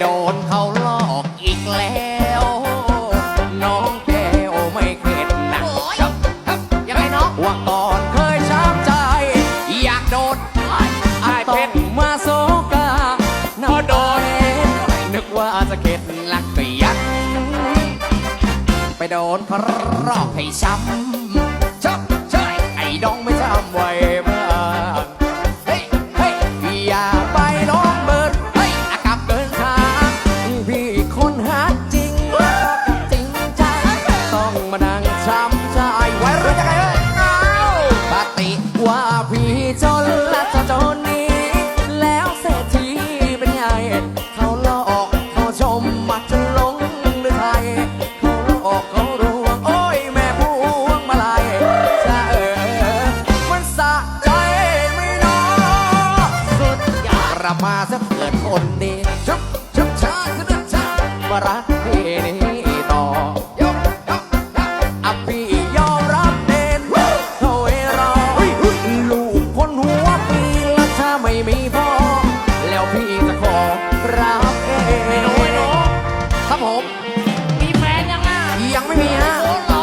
โดนเขาหลอกอีกแล้ว น้องแก้วไม่เข็ดนะโอ้ยครับครับยังไงน้องว่าก่อนเคยช้ำใจ อยากโดนไอ้เพชรมาโซกาพอโดน นึกว่าจะเข็ดลักก็ยันไปโดนเขารอกให้ช้ำชับ ว่าพี่จนและจะจนนี้ แล้วเศรษฐีเป็นไงเขาหลอกเขาชมมักจะหลงหรือไทยเขาหลอกเขารวงโอ้ยแม่พวงมาลัยจะเออมันสะใจไม่น้อสุดอยากกลับมาสักเกิดคนดีชุบชุบชาชุบชามารักพี่ ยังไม่มีฮะ